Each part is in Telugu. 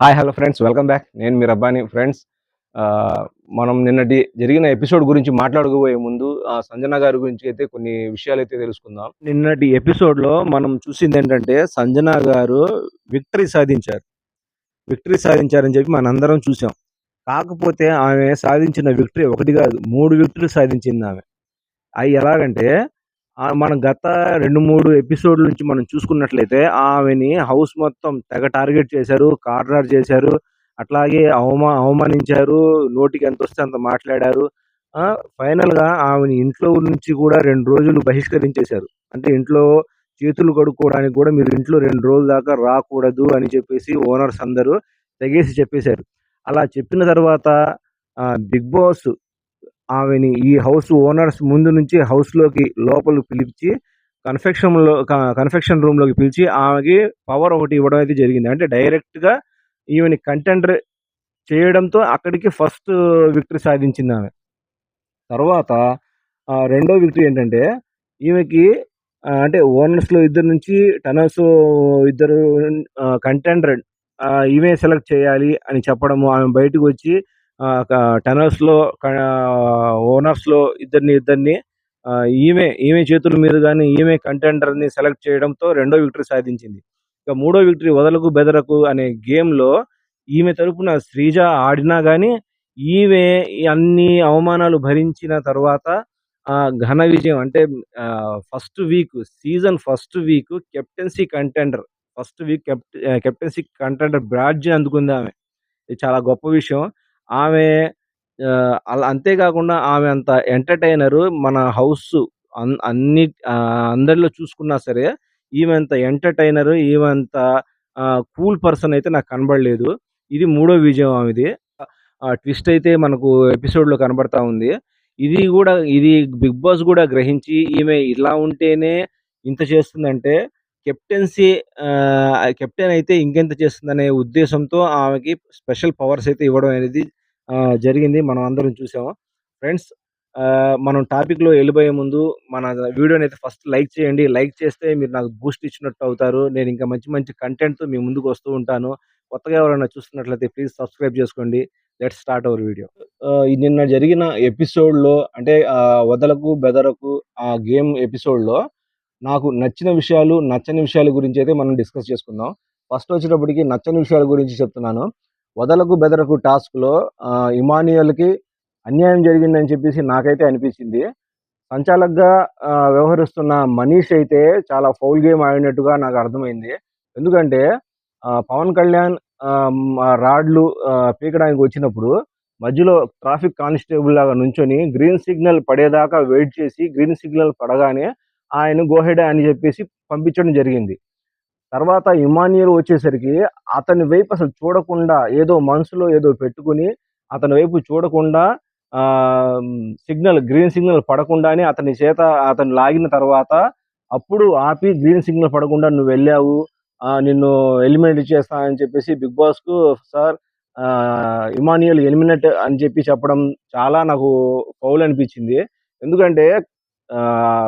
Hi hello friends welcome back నేను మీ రబ్బాని. ఫ్రెండ్స్ ఆ, మనం నిన్నటి జరిగిన ఎపిసోడ్ గురించి మాట్లాడుకోబోయే ముందు సంజన గారి గురించి అయితే కొన్ని విషయాలు అయితే తెలుసుకుందాం. నిన్నటి ఎపిసోడ్లో మనం చూసింది ఏంటంటే సంజన గారు విక్టరీ సాధించారు. విక్టరీ సాధించారని చెప్పి మనందరం చూసాం. కాకపోతే ఆమె సాధించిన విక్టరీ ఒకటి కాదు మూడు విక్టరీ సాధించింది ఆమె. అవి ఎలాగంటే మనం గత రెండు మూడు ఎపిసోడ్ల నుంచి మనం చూసుకున్నట్లయితే ఆమెని హౌస్ మొత్తం తెగ టార్గెట్ చేశారు కార్నర్ చేశారు అట్లాగే అవమా అవమానించారు నోటికి ఎంత వస్తే అంత మాట్లాడారు. ఫైనల్గా ఆమెని ఇంట్లో నుంచి కూడా రెండు రోజులు బహిష్కరించేశారు. అంటే ఇంట్లో చేతులు కడుక్కోవడానికి కూడా మీరు ఇంట్లో రెండు రోజుల దాకా రాకూడదు అని చెప్పేసి ఓనర్స్ అందరూ తెగేసి చెప్పేశారు. అలా చెప్పిన తర్వాత బిగ్ బాస్ ఆమెని ఈ హౌస్ ఓనర్స్ ముందు నుంచి హౌస్లోకి లోపల లోపలికి పిలిచి కన్ఫెక్షన్లో కన్ఫెక్షన్ రూమ్లోకి పిలిచి ఆమెకి పవర్ ఒకటి ఇవ్వడం అయితే జరిగింది. అంటే డైరెక్ట్గా ఈమెని కంటెండర్ చేయడంతో అక్కడికి ఫస్ట్ విక్టరీ సాధించింది ఆమె. తర్వాత రెండో విక్టరీ ఏంటంటే ఈమెకి అంటే ఓనర్స్లో ఇద్దరు నుంచి టనర్స్ ఇద్దరు కంటెండర్ ఈమె సెలెక్ట్ చేయాలి అని చెప్పడము ఆమె బయటకు వచ్చి టనర్స్ ఓనర్స్లో ఇద్దరిని ఇద్దరిని ఈమె ఈమె చేతుల మీద కానీ ఈమె కంటెండర్ని సెలెక్ట్ చేయడంతో రెండో విక్టరీ సాధించింది. ఇక మూడో విక్టరీ వదలకు బెదరకు అనే గేమ్లో ఈమె తరపున శ్రీజ ఆడినా కానీ ఈమె అన్ని అవమానాలు భరించిన తర్వాత ఘన విజయం అంటే first week season first week captaincy contender first week captaincy contender badge అందుకుంది ఆమె. ఇది చాలా గొప్ప విషయం. ఆమె అలా అంతేకాకుండా ఆమె అంత ఎంటర్టైనర్ మన హౌస్ అన్ని అందరిలో చూసుకున్నా సరే ఈమె అంత ఎంటర్టైనర్ ఈమె అంత కూల్ పర్సన్ అయితే నాకు కనబడలేదు. ఇది మూడో విజయం ఆమెది. ఆ ట్విస్ట్ అయితే మనకు ఎపిసోడ్లో కనబడతా ఉంది. ఇది కూడా ఇది బిగ్ బాస్ కూడా గ్రహించి ఈమె ఇలా ఉంటేనే ఇంత చేస్తుందంటే కెప్టెన్సీ కెప్టెన్ అయితే ఇంకెంత చేస్తుందనే ఉద్దేశంతో ఆమెకి స్పెషల్ పవర్స్ అయితే ఇవ్వడం అనేది జరిగింది. మనం అందరం చూసాము. ఫ్రెండ్స్ మనం టాపిక్లో వెళ్ళిపోయే ముందు మన వీడియోని అయితే ఫస్ట్ లైక్ చేయండి. లైక్ చేస్తే మీరు నాకు బూస్ట్ ఇచ్చినట్టు అవుతారు. నేను ఇంకా మంచి మంచి కంటెంట్తో మీ ముందుకు వస్తూ ఉంటాను. కొత్తగా ఎవరైనా చూస్తున్నట్లయితే ప్లీజ్ సబ్స్క్రైబ్ చేసుకోండి. Let start our video. నిన్న జరిగిన ఎపిసోడ్లో అంటే వదలకు బెదరకు ఆ గేమ్ ఎపిసోడ్లో నాకు నచ్చిన విషయాలు నచ్చని విషయాల గురించి అయితే మనం డిస్కస్ చేసుకుందాం. ఫస్ట్ వచ్చేటప్పటికి నచ్చని విషయాల గురించి చెప్తున్నాను. వదలకు బెదరకు టాస్క్లో ఇమానియల్కి అన్యాయం జరిగిందని చెప్పేసి నాకైతే అనిపించింది సంచాలకుగా వ్యవహరిస్తున్న మనీష్ అయితే చాలా ఫౌల్ గేమ్ ఆడినట్టుగా నాకు అర్థమైంది. ఎందుకంటే పవన్ కళ్యాణ్ రాడ్లు పీకడానికి వచ్చినప్పుడు మధ్యలో ట్రాఫిక్ కానిస్టేబుల్ లాగా నుంచొని గ్రీన్ సిగ్నల్ పడేదాకా వెయిట్ చేసి గ్రీన్ సిగ్నల్ పడగానే ఆయన గోహెడ్ అని చెప్పేసి పంపించడం జరిగింది. తర్వాత ఇమానియల్ వచ్చేసరికి అతని వైపు అసలు చూడకుండా ఏదో మనసులో ఏదో పెట్టుకుని అతని వైపు చూడకుండా సిగ్నల్ గ్రీన్ సిగ్నల్ పడకుండానే అతని చేత అతను లాగిన తర్వాత అప్పుడు ఆపి గ్రీన్ సిగ్నల్ పడకుండా నువ్వు వెళ్ళావు నిన్ను ఎలిమినేట్ చేస్తా అని చెప్పేసి బిగ్ బాస్కు సార్ ఇమానియల్ ఎలిమినేట్ అని చెప్పి చెప్పడం చాలా నాకు ఫౌల్ అనిపించింది. ఎందుకంటే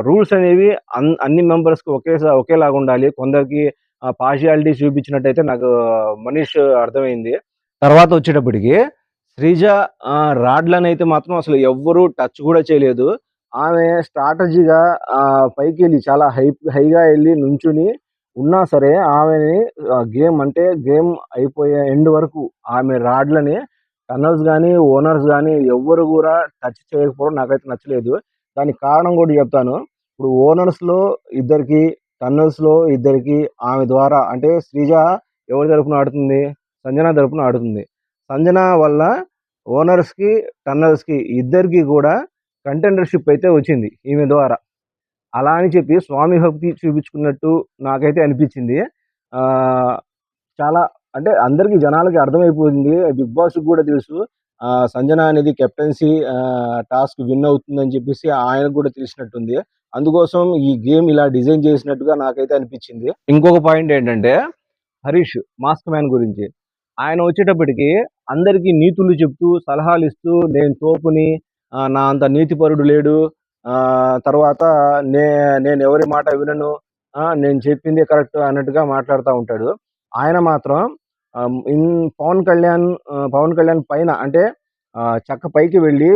రూల్స్ అనేవి అన్- అన్ని మెంబర్స్కి ఒకేసారి ఒకేలాగా ఉండాలి. కొందరికి పార్షియాలిటీ చూపించినట్టయితే నాకు మనీష్ అర్థమైంది. తర్వాత వచ్చేటప్పటికి శ్రీజ ఆ, రాడ్లను అయితే మాత్రం అసలు ఎవ్వరూ టచ్ కూడా చేయలేదు. ఆమె స్ట్రాటజీగా పైకి వెళ్ళి చాలా హై హైగా వెళ్ళి నుంచుని ఉన్నా సరే ఆమెని గేమ్ అంటే గేమ్ అయిపోయే ఎండ్ వరకు ఆమె రాడ్లని టన్నల్స్ కానీ ఓనర్స్ కానీ ఎవ్వరు కూడా టచ్ చేయకపోవడం నాకైతే నచ్చలేదు. దానికి కారణం కూడా చెప్తాను. ఇప్పుడు ఓనర్స్లో ఇద్దరికి టన్నల్స్లో ఇద్దరికి ఆమె ద్వారా అంటే శ్రీజ ఎవరి తరపున ఆడుతుంది? సంజన తరపున ఆడుతుంది. సంజన వల్ల ఓనర్స్కి టన్నల్స్కి ఇద్దరికి కూడా కంటెండర్షిప్ అయితే వచ్చింది ఈమె ద్వారా. అలా అని చెప్పి స్వామి భక్తి చూపించుకున్నట్టు నాకైతే అనిపించింది. చాలా అంటే అందరికీ జనాలకి అర్థమైపోయింది. బిగ్ బాస్కి కూడా తెలుసు. ఆ సంజన అనేది కెప్టెన్సీ టాస్క్ విన్ అవుతుందని చెప్పేసి ఆయనకు కూడా తెలిసినట్టుంది. అందుకోసం ఈ గేమ్ ఇలా డిజైన్ చేసినట్టుగా నాకైతే అనిపించింది. ఇంకొక పాయింట్ ఏంటంటే హరీష్ మాస్క్ మ్యాన్ గురించి. ఆయన వచ్చేటప్పటికి అందరికీ నీతులు చెప్తూ సలహాలు ఇస్తూ నేను తోపుని నా అంత నీతిపరుడు లేడు తర్వాత నే నేను ఎవరి మాట వినను నేను చెప్పింది కరెక్ట్ అన్నట్టుగా మాట్లాడుతూ ఉంటాడు. ఆయన మాత్రం ఇన్ పవన్ కళ్యాణ్ పవన్ కళ్యాణ్ పైన అంటే చక్క పైకి వెళ్ళి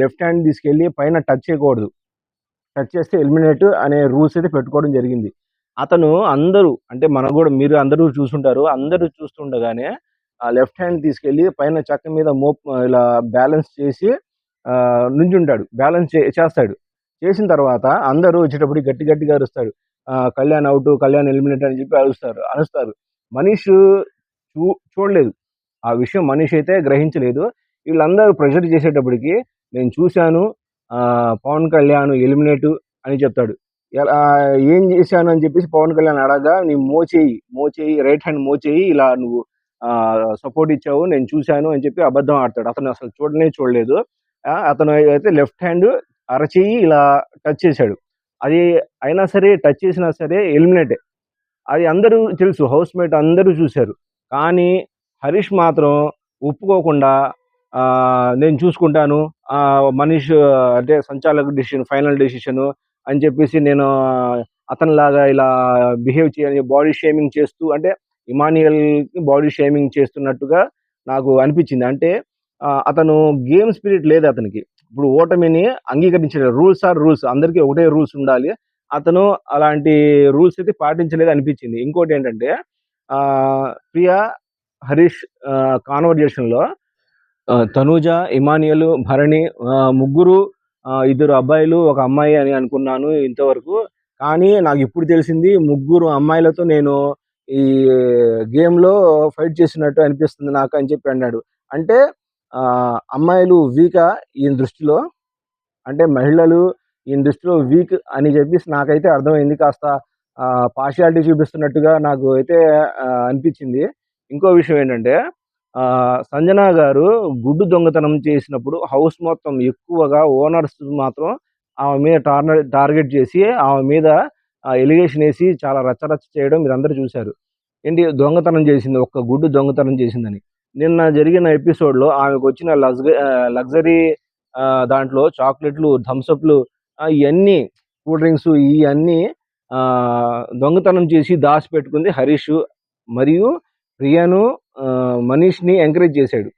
లెఫ్ట్ హ్యాండ్ తీసుకెళ్ళి పైన టచ్ చేయకూడదు. టచ్ చేస్తే ఎలిమినేట్ అనే రూల్స్ అయితే పెట్టుకోవడం జరిగింది. అతను అందరూ అంటే మనం కూడా మీరు అందరూ చూసుంటారు అందరూ చూస్తుండగానే ఆ లెఫ్ట్ హ్యాండ్ తీసుకెళ్ళి పైన చక్క మీద మోప్ ఇలా బ్యాలెన్స్ చేసి నుంచుంటాడు. బ్యాలెన్స్ చేస్తాడు. చేసిన తర్వాత అందరూ వచ్చేటప్పుడు గట్టి గట్టిగా అరుస్తాడు కళ్యాణ్ అవుట్ కళ్యాణ్ ఎలిమినేట్ అని చెప్పి అరుస్తారు అరుస్తారు. మనీష్ చూ చూడలేదు. ఆ విషయం మనిషి అయితే గ్రహించలేదు. వీళ్ళందరూ ప్రెషర్ చేసేటప్పటికి నేను చూశాను పవన్ కళ్యాణ్ ఎలిమినేట్ అని చెప్తాడు. ఏం చేశాను అని చెప్పేసి పవన్ కళ్యాణ్ అడగా నీ మోచేయి మోచేయి రైట్ హ్యాండ్ మోచేయి ఇలా నువ్వు సపోర్ట్ ఇచ్చావు నేను చూశాను అని చెప్పి అబద్ధం ఆడతాడు. అతను అసలు చూడనే చూడలేదు. అతను అయితే లెఫ్ట్ హ్యాండ్ అరచేయి ఇలా టచ్ చేశాడు. అది అయినా సరే టచ్ చేసినా సరే ఎలిమినేటే. అది అందరూ తెలుసు హౌస్ మేట్ అందరూ చూశారు. కానీ హరీష్ మాత్రం ఒప్పుకోకుండా నేను చూసుకుంటాను. మనీష్ అంటే సంచాలక డిసిషన్ ఫైనల్ డెసిషన్ అని చెప్పేసి నేను అతనిలాగా ఇలా బిహేవ్ చేయాలి బాడీ షేమింగ్ చేస్తూ అంటే ఇమానియల్ బాడీ షేమింగ్ చేస్తున్నట్టుగా నాకు అనిపించింది. అంటే అతను గేమ్ స్పిరిట్ లేదు అతనికి. ఇప్పుడు ఓటమిని అంగీకరించలేదు. Rules are rules. అందరికీ ఒకటే రూల్స్ ఉండాలి. అతను అలాంటి రూల్స్ అయితే పాటించలేదు అనిపించింది. ఇంకోటి ఏంటంటే ప్రియా హరీష్ కాన్వర్జేషన్లో తనూజ ఇమానియలు భరణి ముగ్గురు ఇద్దరు అబ్బాయిలు ఒక అమ్మాయి అని అనుకున్నాను ఇంతవరకు. కానీ నాకు ఇప్పుడు తెలిసింది ముగ్గురు అమ్మాయిలతో నేను ఈ గేమ్లో ఫైట్ చేసినట్టు అనిపిస్తుంది నాకు అని చెప్పి అన్నాడు. అంటే అమ్మాయిలు వీక్ ఈయన దృష్టిలో? అంటే మహిళలు ఈయన దృష్టిలో వీక్ అని చెప్పేసి నాకైతే అర్థమైంది. కాస్త పార్షియాలిటీ చూపిస్తున్నట్టుగా నాకు అయితే అనిపించింది. ఇంకో విషయం ఏంటంటే సంజన గారు గుడ్డు దొంగతనం చేసినప్పుడు హౌస్ మొత్తం ఎక్కువగా ఓనర్స్ మాత్రం ఆమె మీద టార్గెట్ చేసి ఆమె మీద ఎలిగేషన్ వేసి చాలా రచ్చరచ్చ చేయడం మీరు అందరూ చూశారు. ఏంటి? దొంగతనం చేసింది ఒక్క గుడ్డు దొంగతనం చేసిందని. నిన్న జరిగిన ఎపిసోడ్లో ఆమెకు వచ్చిన లగ్జరీ లగ్జరీ దాంట్లో చాక్లెట్లు థమ్సప్లు ఇవన్నీ కూల్ డ్రింక్స్ ఇవన్నీ దొంగతనం చేసి దాచి పెట్టుకుంది హరీష్ మరియు ప్రియను మనీష్ని ఎంకరేజ్ చేశాడు.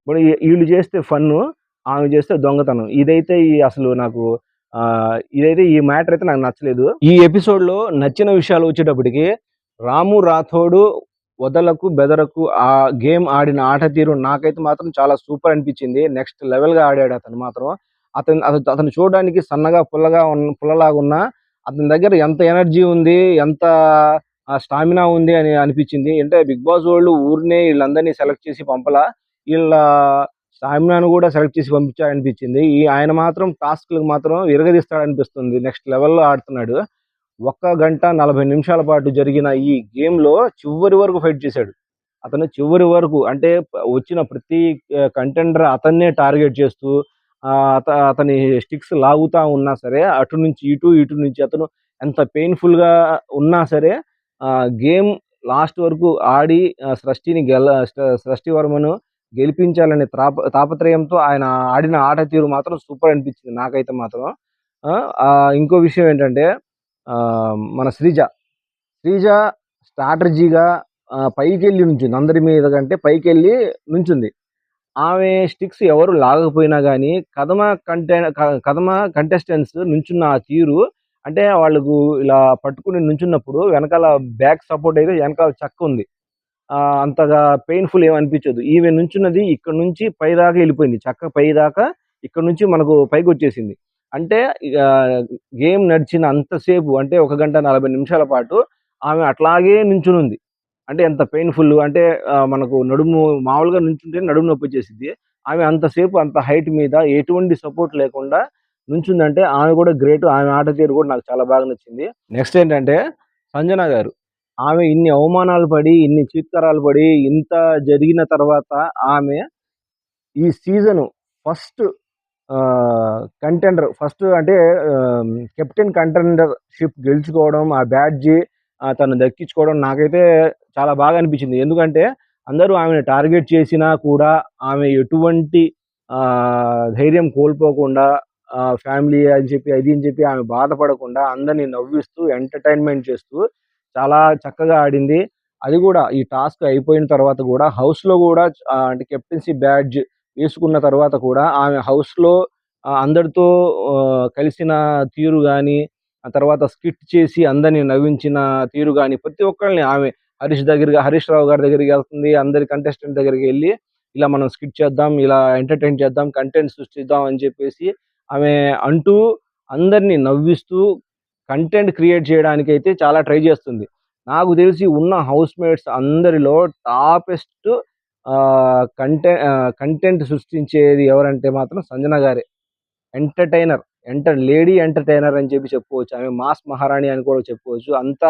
ఇప్పుడు వీళ్ళు చేస్తే ఫన్ను ఆమె చేస్తే దొంగతనం. ఇదైతే ఈ అసలు నాకు ఇదైతే ఈ మ్యాటర్ అయితే నాకు నచ్చలేదు. ఈ ఎపిసోడ్లో నచ్చిన విషయాలు వచ్చేటప్పటికి రాము రాథోడు వదలకు బెదరకు ఆ గేమ్ ఆడిన ఆట తీరు నాకైతే మాత్రం చాలా సూపర్ అనిపించింది. నెక్స్ట్ లెవెల్గా ఆడాడు అతను మాత్రం. అతను అతను చూడడానికి సన్నగా పుల్లగా ఉన్న పుల్లలాగా ఉన్న అతని దగ్గర ఎంత ఎనర్జీ ఉంది ఎంత ఆ స్టామినా ఉంది అని అనిపించింది. అంటే బిగ్ బాస్ వాళ్ళు ఊరినే వీళ్ళందరినీ సెలెక్ట్ చేసి పంపలా. వీళ్ళ స్టామినాను కూడా సెలెక్ట్ చేసి పంపించాడనిపించింది ఈ ఆయన మాత్రం టాస్క్లకు మాత్రం విరగదీస్తాడనిపిస్తుంది. నెక్స్ట్ లెవెల్లో ఆడుతున్నాడు. ఒక్క గంట నలభై నిమిషాల పాటు జరిగిన ఈ గేమ్లో చివరి వరకు ఫైట్ చేశాడు. అతను చివరి వరకు అంటే వచ్చిన ప్రతి కంటెండర్ అతన్నే టార్గెట్ చేస్తూ అత అతని స్టిక్స్ లాగుతా ఉన్నా సరే అటు నుంచి ఇటు ఇటు నుంచి అతను ఎంత పెయిన్ఫుల్గా ఉన్నా సరే గేమ్ లాస్ట్ వరకు ఆడి సృష్టిని గెల సృష్టి వర్మను గెలిపించాలనే తాప తాపత్రయంతో ఆయన ఆడిన ఆట తీరు మాత్రం సూపర్ అనిపించింది నాకైతే మాత్రం. ఇంకో విషయం ఏంటంటే మన శ్రీజ. శ్రీజ స్ట్రాటజీగా పైకి వెళ్ళి నుంచింది. అందరి మీద కంటే పైకి వెళ్ళి నుంచుంది. ఆమె స్టిక్స్ ఎవరు లాగకపోయినా కానీ కథమ కంటె కథమ కంటెస్టెంట్స్ నుంచున్న ఆ తీరు అంటే వాళ్ళకు ఇలా పట్టుకుని నుంచున్నప్పుడు వెనకాల బ్యాక్ సపోర్ట్ అయితే వెనకాల చక్క ఉంది. అంతగా పెయిన్ఫుల్ ఏమనిపించదు ఈమె నుంచున్నది ఇక్కడ నుంచి పైదాకా వెళ్ళిపోయింది. చక్క పై దాకా ఇక్కడ నుంచి మనకు పైకి వచ్చేసింది. అంటే గేమ్ నడిచిన అంతసేపు అంటే ఒక గంట నలభై నిమిషాల పాటు ఆమె అట్లాగే నుంచునుంది. అంటే ఎంత పెయిన్ఫుల్ అంటే మనకు నడుము మామూలుగా నుంచుంటే నడుము నొప్పి వచ్చేసింది ఆమె అంతసేపు అంత హైట్ మీద ఎటువంటి సపోర్ట్ లేకుండా నుంచుందంటే ఆమె కూడా గ్రేట్ ఆమె ఆట తీరు కూడా నాకు చాలా బాగా నచ్చింది. నెక్స్ట్ ఏంటంటే సంజన గారు. ఆమె ఇన్ని అవమానాలు పడి ఇన్ని చీత్కరాలు పడి ఇంత జరిగిన తర్వాత ఆమె ఈ సీజను ఫస్ట్ కంటెండర్ ఫస్ట్ అంటే కెప్టెన్ కంటెండర్షిప్ గెలుచుకోవడం ఆ బ్యాడ్జి తను దక్కించుకోవడం నాకైతే చాలా బాగా అనిపించింది. ఎందుకంటే అందరూ ఆమెను టార్గెట్ చేసినా కూడా ఆమె ఎటువంటి ధైర్యం కోల్పోకుండా ఫ్యామిలీ అని చెప్పి అది అని చెప్పి ఆమె బాధపడకుండా అందరినీ నవ్విస్తూ ఎంటర్టైన్మెంట్ చేస్తూ చాలా చక్కగా ఆడింది. అది కూడా ఈ టాస్క్ అయిపోయిన తర్వాత కూడా హౌస్లో కూడా అంటే కెప్టెన్సీ బ్యాడ్జ్ వేసుకున్న తర్వాత కూడా ఆమె హౌస్లో అందరితో కలిసిన తీరు కానీ ఆ తర్వాత స్కిట్ చేసి అందరిని నవ్వించిన తీరు కానీ ప్రతి ఒక్కరిని ఆమె హరీష్ దగ్గరికి హరీష్ రావు గారి దగ్గరికి వెళ్తుంది. అందరి కంటెస్టెంట్ దగ్గరికి వెళ్ళి ఇలా మనం స్కిట్ చేద్దాం ఇలా ఎంటర్టైన్ చేద్దాం కంటెంట్ సృష్టిద్దాం అని చెప్పేసి ఆమె అంటూ అందరినీ నవ్విస్తూ కంటెంట్ క్రియేట్ చేయడానికి అయితే చాలా ట్రై చేస్తుంది. నాకు తెలిసి ఉన్న హౌస్ మేట్స్ అందరిలో టాపెస్ట్ కంటెంట్ కంటెంట్ సృష్టించేది ఎవరంటే మాత్రం సంజన గారే. ఎంటర్టైనర్ ఎంటర్ లేడీ ఎంటర్టైనర్ అని చెప్పి చెప్పుకోవచ్చు. ఆమె మాస్ మహారాణి అని కూడా చెప్పుకోవచ్చు. అంత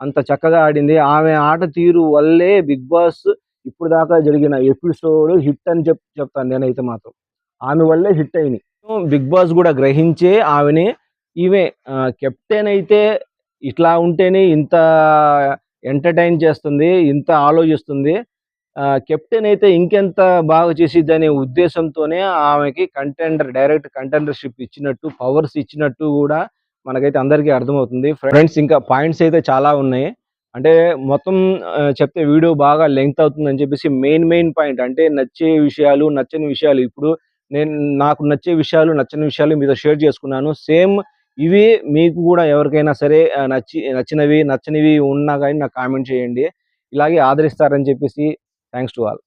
అంత చక్కగా ఆడింది. ఆమె ఆట తీరు వల్లే బిగ్ బాస్ ఇప్పుడు దాకా జరిగిన ఎపిసోడ్ హిట్ అని చెప్ చెప్తాను నేనైతే మాత్రం. ఆమె వల్లే హిట్ అయింది బిగ్ బాస్ కూడా గ్రహించే ఆమెని. ఈమె కెప్టెన్ అయితే ఇట్లా ఉంటేనే ఇంత ఎంటర్టైన్ చేస్తుంది ఇంత ఆలోచిస్తుంది. కెప్టెన్ అయితే ఇంకెంత బాగా చేసిద్ది అనే ఉద్దేశంతోనే ఆమెకి కంటెండర్ డైరెక్ట్ కంటెండర్షిప్ ఇచ్చినట్టు పవర్స్ ఇచ్చినట్టు కూడా మనకైతే అందరికీ అర్థమవుతుంది. ఫ్రెండ్స్ ఇంకా పాయింట్స్ అయితే చాలా ఉన్నాయి. అంటే మొత్తం చెప్తే వీడియో బాగా లెంగ్త్ అవుతుంది అని చెప్పేసి మెయిన్ మెయిన్ పాయింట్ అంటే నచ్చే విషయాలు నచ్చని విషయాలు ఇప్పుడు నేను నాకు నచ్చే విషయాలు నచ్చని విషయాలు మీతో షేర్ చేసుకున్నాను. సేమ్ ఇవి మీకు కూడా ఎవరికైనా సరే నచ్చి నచ్చినవి నచ్చనివి ఉన్నా కానీ నాకు కామెంట్ చేయండి. ఇలాగే ఆదరిస్తారని చెప్పేసి థ్యాంక్స్ టు ఆల్.